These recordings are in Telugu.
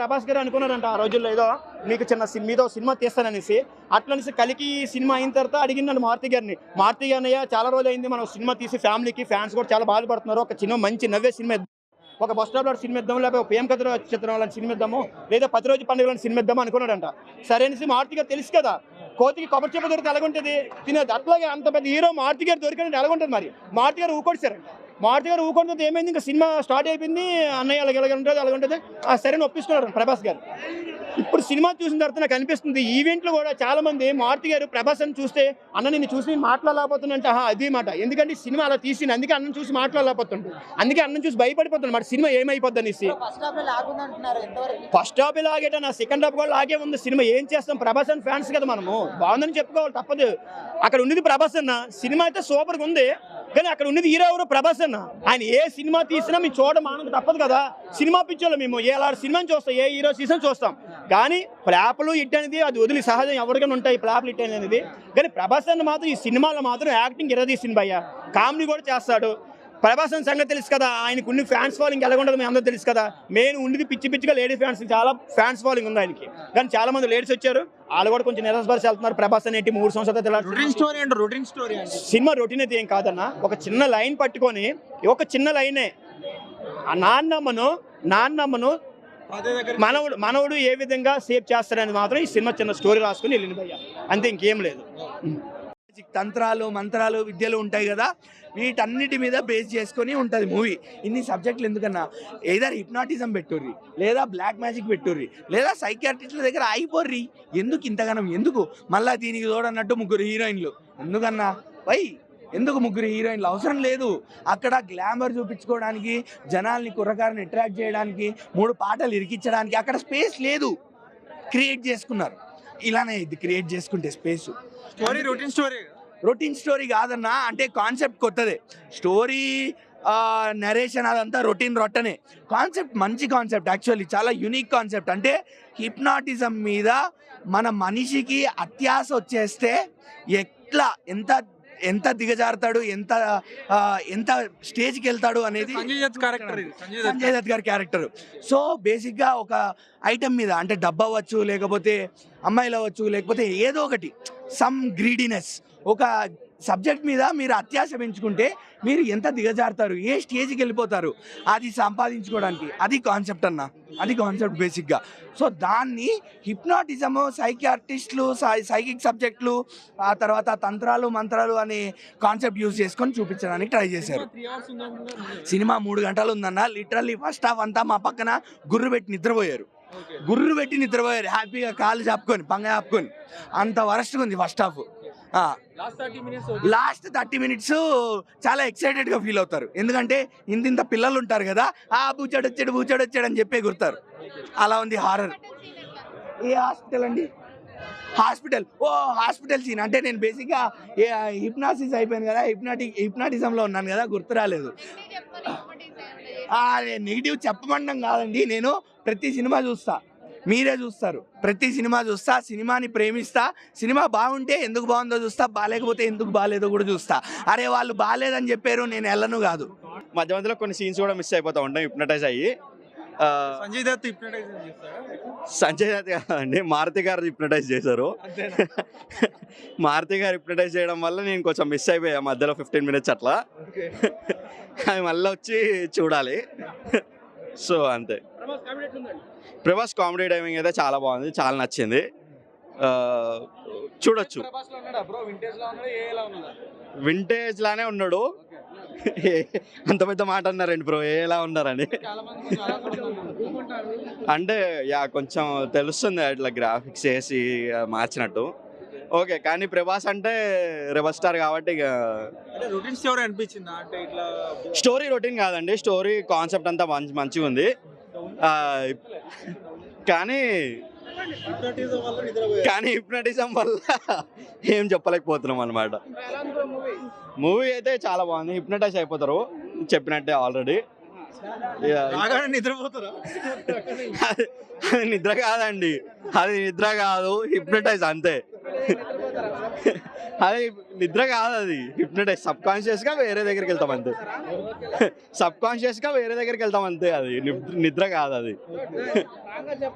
ప్రభాస్ గారు అనుకున్నారంట ఆ రోజుల్లో ఏదో మీకు చిన్న మీదో సినిమా తీస్తాననేసి. అట్లనేసి కలికి సినిమా అయిన తర్వాత అడిగినాడు మారుతి గారిని. మారుతి గారినయ్య చాలా రోజులు అయింది మనం సినిమా తీసి ఫ్యామిలీకి ఫ్యాన్స్ కూడా చాలా బాధపడుతున్నారు. ఒక చిన్న మంచి నవ్వే సినిమా ఇద్దాం. ఒక బస్ స్టాప్లో సినిమా ఇద్దాం లేకపోతే ప్రేమ కథ చిత్రం వాళ్ళని సినిమా ఇద్దాము లేదా పది రోజు పండుగ సినిమా ఇద్దాం అనుకున్నాడంట. సరే అనేసి మారుతి గారు తెలుసు కదా కోతికి కొబ్బరి చెప్ప దొరికితే ఎలాగుంటుంది? తినేది. అట్లాగే అంత పెద్ద హీరో మారుతి గారు దొరికినట్టు ఎలాగుంటుంది మరి? మారుతి గారు ఊకొడిచారంట. మారుతి గారు ఊకొడితే ఏమైంది? ఇంకా సినిమా స్టార్ట్ అయిపోయింది. అన్నయ్య అలాగే ఎలాగ ఉంటుంది అలాగ ఉంటుంది. ఆ సరే అని ఒప్పించుకున్నారు ప్రభాస్ గారు. ఇప్పుడు సినిమా చూసిన తర్వాత నాకు అనిపిస్తుంది ఈవెంట్లో కూడా చాలా మంది మారుతి గారు ప్రభాస్ అని చూస్తే అన్న నిన్ను చూసి ఆహా, అది మాట. ఎందుకంటే సినిమా అలా తీసింది అందుకే అన్నం చూసి మాట్లాడలేకపోతుంటాడు అందుకే అన్నం చూసి భయపడిపోతున్నాడు. మరి సినిమా ఏమైపోద్ది అనేసి. ఫస్ట్ హాఫ్ లాగేట నా సెకండ్ హాఫ్ కూడా లాగే ఉంది. సినిమా ఏం చేస్తాం? ప్రభాస్ అని ఫ్యాన్స్ కదా మనము. బాగుందని చెప్పుకోవాలి తప్పదు. అక్కడ ఉన్నది ప్రభాస్ అన్న. సినిమా అయితే సూపర్గా ఉంది. కానీ అక్కడ ఉన్నది హీరో ఎవరు? ప్రభాస్ అన్న. ఆయన ఏ సినిమా తీసినా మేము చూడడం ఆనందం తప్పదు కదా. సినిమా పిచ్చోళ్ళు మేము. ఏ సినిమాని చూస్తాం ఏ హీరో సీజన్ చూస్తాం. కానీ ప్లాపులు ఇట్ అనేది అది వదిలి సహజం ఎవరికైనా ఉంటాయి ప్లాపులు ఇట్ అనేది. కానీ ప్రభాస్ అన్న మాత్రం ఈ సినిమాలో మాత్రం యాక్టింగ్ ఇరదీసింది భయ్య. కామెడీ కూడా చేస్తాడు. ప్రభాస్ సంగతి తెలుసు కదా ఆయనకు ఉన్న ఫ్యాన్స్ ఫాలోయింగ్ ఎలా ఉండదు మీ అందరూ తెలుసు కదా. మెయిన్ ఉండేది పిచ్చి పిచ్చిగా లేడీ ఫ్యాన్స్ చాలా ఫ్యాన్స్ ఫాలోయింగ్ ఉంది ఆయనకి. కానీ చాలా మంది లేడీస్ వచ్చారు వాళ్ళు కూడా కొంచెం నిరాశపరిచి వెళ్తున్నారు. ప్రభాస్ అనేటి మూడు సంవత్సరాలు స్టోరీ అంటే రొటీన్ స్టోరీ సినిమా రొటీన్ అయితే ఏం కాదన్న ఒక చిన్న లైన్ పట్టుకొని ఒక చిన్న లైనే ఆ నాన్నమ్మను నాన్నమ్మను మనవుడు మనవుడు ఏ విధంగా సేవ్ చేస్తాడని మాత్రం ఈ సినిమా చిన్న స్టోరీ రాసుకుని వెళ్ళింది భయ్య. అంతే ఇంకేం లేదు. తంత్రాలు మంత్రాలు విద్యలు ఉంటాయి కదా వీటన్నిటి మీద బేస్ చేసుకొని ఉంటుంది మూవీ ఇన్ని సబ్జెక్టులు ఎందుకన్నా? ఏదర్ హిప్నాటిజం పెట్టుర్రి లేదా బ్లాక్ మ్యాజిక్ పెట్టుర్రి లేదా సైకియాట్రిస్ట్ల దగ్గర ఆగిపోర్రి. ఎందుకు ఇంతగానం? ఎందుకు? మళ్ళా దీనికి తోడన్నట్టు ముగ్గురు హీరోయిన్లు. ఎందుకన్నా? వై ఎందుకు ముగ్గురు హీరోయిన్లు? అవసరం లేదు. అక్కడ గ్లామర్ చూపించుకోవడానికి జనాల్ని కుర్రకారుని అట్రాక్ట్ చేయడానికి మూడు పాటలు ఇరికించడానికి అక్కడ స్పేస్ లేదు. క్రియేట్ చేసుకున్నారు. ఇలానే ఇది క్రియేట్ చేసుకుంటే space story routine story routine story కాదన్నా అంటే కాన్సెప్ట్ కొత్తదే. స్టోరీ నరేషన్ అదంతా రొటీన్ రొట్టనే. కాన్సెప్ట్ మంచి కాన్సెప్ట్ యాక్చువల్లీ చాలా యునిక్ కాన్సెప్ట్ అంటే హిప్నాటిజం మీద మన మనిషికి అత్యాస వచ్చేస్తే ఎట్లా ఎంత ఎంత దిగజారుతాడు ఎంత ఎంత స్టేజ్కి వెళ్తాడు అనేది సంజయ్ దత్ గారి క్యారెక్టర్ సో బేసిక్గా ఒక ఐటమ్ మీద అంటే డబ్బు అవ్వచ్చు లేకపోతే అమ్మాయిలు అవ్వచ్చు లేకపోతే ఏదో ఒకటి సమ్ గ్రీడీనెస్ ఒక సబ్జెక్ట్ మీద మీరు అత్యాశ పెంచుకుంటే మీరు ఎంత దిగజారుతారు? ఏ స్టేజ్కి వెళ్ళిపోతారు? అది సంపాదించుకోవడానికి. అది కాన్సెప్ట్ అన్న. అది కాన్సెప్ట్ బేసిక్గా. సో దాన్ని హిప్నాటిజము సైకియార్టిస్టులు సైకిక్ సబ్జెక్టులు ఆ తర్వాత తంత్రాలు మంత్రాలు అనే కాన్సెప్ట్ యూజ్ చేసుకొని చూపించడానికి ట్రై చేశారు. సినిమా మూడు గంటలు ఉందన్న. లిటరల్లీ ఫస్ట్ హాఫ్ అంతా మా పక్కన గుర్రు పెట్టి నిద్రపోయారు. గుర్రు పెట్టి నిద్రపోయారు. హ్యాపీగా కాళ్ళు చాపుకొని పంగ చాపుకొని అంత వరస్ట్గా ఉంది first half. Last thirty minutes last thirty minutes చాలా ఎక్సైటెడ్గా ఫీల్ అవుతారు. ఎందుకంటే ఇంత ఇంత పిల్లలు ఉంటారు కదా ఆ బూచాడు వచ్చాడు బూచాడు వచ్చాడు అని చెప్పే గుర్తారు. అలా ఉంది హారర్ ఏ హాస్పిటల్ అండి? హాస్పిటల్ ఓ హాస్పిటల్ సీన్ అంటే నేను బేసిక్గా హిప్నాసిస్ అయిపోయాను కదా హిప్నాటిక్ హిప్నాటిజంలో ఉన్నాను కదా గుర్తు రాలేదు. నెగిటివ్ చెప్పమండం కాదండి నేను ప్రతి సినిమా చూస్తా. మీరే చూస్తారు. ప్రతి సినిమా చూస్తా సినిమాని ప్రేమిస్తా సినిమా బాగుంటే ఎందుకు బాగుందో చూస్తా బాగాలేకపోతే ఎందుకు బాగాలేదో కూడా చూస్తా. అరే వాళ్ళు బాగాలేదని చెప్పారు నేను వెళ్ళను కాదు. మధ్య మధ్యలో కొన్ని సీన్స్ కూడా మిస్ అయిపోతూ ఉంటాం హిప్నటైజ్ అయ్యి. ఆ, సంజయ్ దత్ చేస్తారా సంజయ్ దత్ కాదండి మారుతి గారు హిప్నటైజ్ చేశారు. మారుతి గారు హిప్నటైజ్ చేయడం వల్ల నేను కొంచెం మిస్ అయిపోయా మధ్యలో ఫిఫ్టీన్ మినిట్స్ అట్లా. అవి మళ్ళీ వచ్చి చూడాలి. సో అంతే. ప్రభాస్ కామెడీ టైమింగ్ అయితే చాలా బాగుంది చాలా నచ్చింది. చూడొచ్చు. వింటేజ్ లానే ఉన్నాడు. అంత పెద్ద మాట అన్నారండి బ్రో ఎలా ఉన్నారని. అంటే యా కొంచెం తెలుస్తుంది అట్లా గ్రాఫిక్స్ వేసి మార్చినట్టు. ఓకే కానీ ప్రభాస్ అంటే రెబల్ స్టార్ కాబట్టి స్టోరీ అనిపించిందా? అంటే ఇట్లా స్టోరీ రొటీన్ కాదండి స్టోరీ కాన్సెప్ట్ అంతా మంచి మంచిగా ఉంది కానీ కానీ హిప్నటిజం వల్ల ఏం చెప్పలేకపోతున్నాం అనమాట మూవీ అయితే చాలా బాగుంది. హిప్నటైజ్ అయిపోతారు. చెప్పినట్టే ఆల్రెడీ. నిద్రపోతారా? నిద్ర కాదండి. అది నిద్ర కాదు. హిప్నటైజ్ అంతే. అది నిద్ర కాదు అది. హిప్నటైజ్ సబ్ కాన్షియస్గా వేరే దగ్గరికి వెళ్తాం అంతే. సబ్ కాన్షియస్గా వేరే దగ్గరికి వెళ్తాం అంతే అది. నిద్ర- కాదు అది. కాదు. అది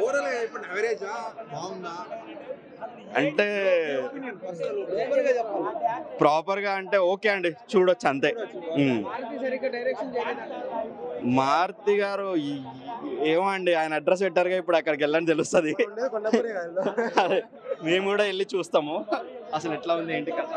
ఓవరాల్గా ఇప్పుడు అవరేజ్ బాగుందా? అంటే ప్రాపర్గా అంటే ఓకే అండి. చూడొచ్చు అంతే. మారుతి గారు ఏమో అండి ఆయన అడ్రస్ పెట్టారుగా ఇప్పుడు అక్కడికి వెళ్ళని తెలుస్తుంది. కదా. మేము కూడా వెళ్ళి చూస్తాము. అసలు ఎట్లా ఉంది ఏంటి కథ?